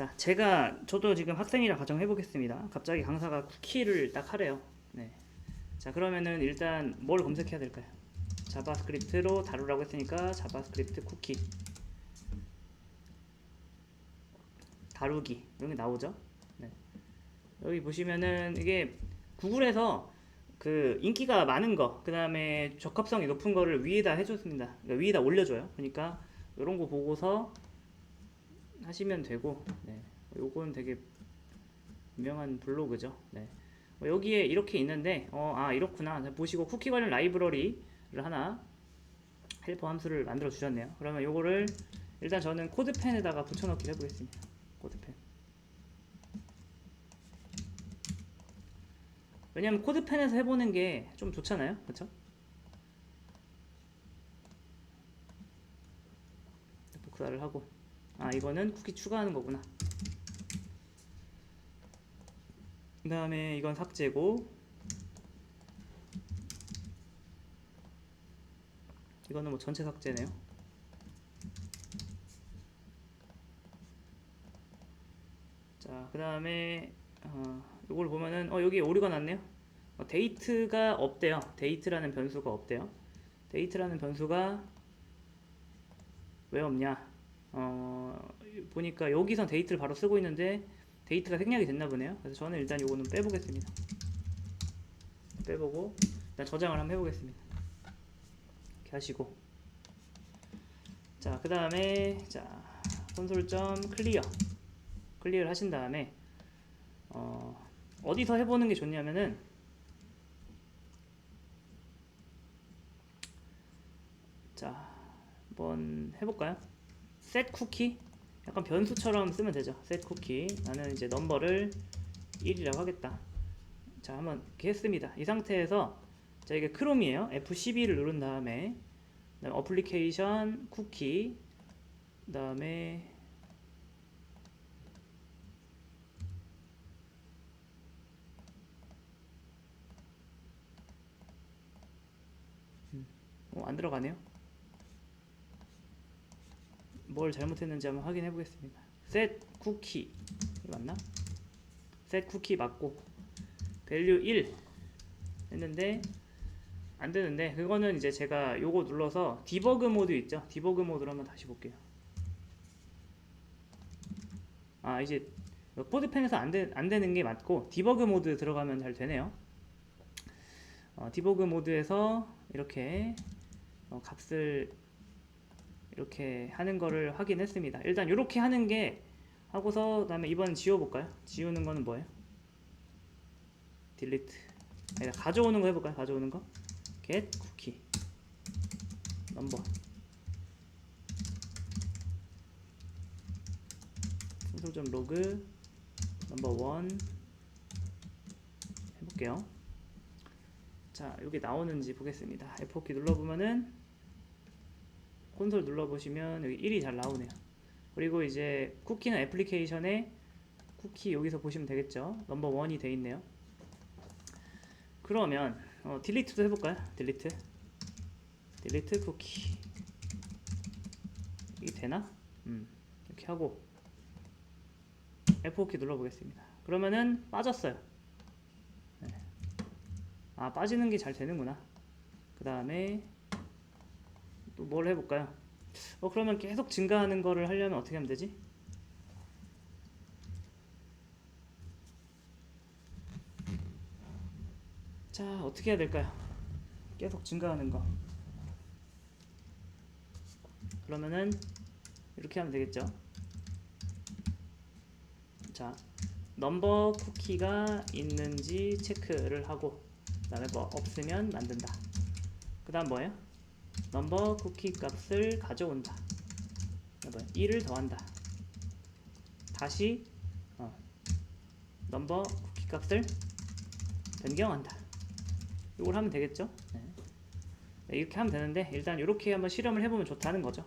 자, 제가 저도 지금 학생이라 가정해 보겠습니다. 갑자기 강사가 쿠키를 딱 하래요. 네. 자, 그러면은 일단 뭘 검색해야 될까요? 자바스크립트로 다루라고 했으니까 자바스크립트 쿠키 다루기 게 나오죠. 네. 여기 보시면은 이게 구글에서 그 인기가 많은 거, 그 다음에 적합성이 높은 거를 위에다 해줬습니다. 그러니까 위에다 올려줘요. 그러니까 이런 거 보고서 하시면 되고, 네. 요건 되게 유명한 블로그죠. 네. 어, 여기에 이렇게 있는데, 어, 아, 이렇구나. 자, 보시고 쿠키 관련 라이브러리를 하나 헬퍼 함수를 만들어 주셨네요. 그러면 요거를 일단 저는 코드펜에다가 붙여넣기를 해보겠습니다. 코드펜. 왜냐면 코드펜에서 해보는 게 좀 좋잖아요. 그쵸? 복사를 하고 아 이거는 쿠키 추가하는 거구나. 그 다음에 이건 삭제고. 이거는 뭐 전체 삭제네요. 자그 다음에 어, 이걸 보면은 어 여기 오류가 났네요. 어, 데이트가 없대요. 데이트라는 변수가 없대요. 데이트라는 변수가 왜 없냐 어, 보니까 여기선 데이트를 바로 쓰고 있는데 데이트가 생략이 됐나 보네요. 그래서 저는 일단 이거는 빼보겠습니다. 빼보고 일단 저장을 한번 해보겠습니다. 이렇게 하시고 자그 다음에 자 콘솔.점 클리어 클리어를 하신 다음에 어, 어디서 해보는 게 좋냐면은 자 한번 해볼까요? Set 쿠키 약간 변수처럼 쓰면 되죠. set 쿠키 나는 이제 넘버를 1이라고 하겠다. 자 한번 이렇게 했습니다. 이 상태에서 자 이게 크롬이에요. F12를 누른 다음에 그다음에 어플리케이션 쿠키 그다음에 음, 어, 안 들어가네요. 뭘 잘못했는지 한번 확인해 보겠습니다. set 쿠키 맞나? set 쿠키 맞고 value 1 했는데 안 되는데 그거는 이제 제가 요거 눌러서 디버그 모드 있죠? 디버그 모드로 한번 다시 볼게요. 아 이제 코드펜에서 안, 되, 안 되는 게 맞고 디버그 모드 들어가면 잘 되네요. 어, 디버그 모드에서 이렇게 어, 값을 이렇게 하는 거를 확인했습니다. 일단 이렇게 하는 게 하고서 그다음에 이번 지워볼까요? 지우는 거는 뭐예요? 딜리트. 아니다, 가져오는 거 해볼까요? 가져오는 거. get 쿠키 넘버. 콘솔 로그 넘버 1 해볼게요. 자, 여기 나오는지 보겠습니다. F4키 눌러보면은 콘솔 눌러보시면 여기 1이 잘 나오네요. 그리고 이제 쿠키는 애플리케이션에 쿠키 여기서 보시면 되겠죠. 넘버 1이 돼 있네요. 그러면 어, 딜리트도 해볼까요? 딜리트 딜리트 쿠키 이게 되나? 음, 이렇게 하고 F4키 눌러보겠습니다. 그러면은 빠졌어요. 네. 아 빠지는 게 잘 되는구나. 그 다음에 또 뭘 해볼까요? 어 그러면 계속 증가하는 거를 하려면 어떻게 하면 되지? 자 어떻게 해야 될까요? 계속 증가하는 거 그러면은 이렇게 하면 되겠죠? 자 넘버 쿠키가 있는지 체크를 하고 그 다음에 뭐 없으면 만든다 그 다음 뭐예요? 넘버 쿠키 값을 가져온다. 뭐야? 1을 더한다. 다시 어, 넘버 쿠키 값을 변경한다. 이걸 하면 되겠죠? 네. 네, 이렇게 하면 되는데 일단 이렇게 한번 실험을 해보면 좋다는 거죠.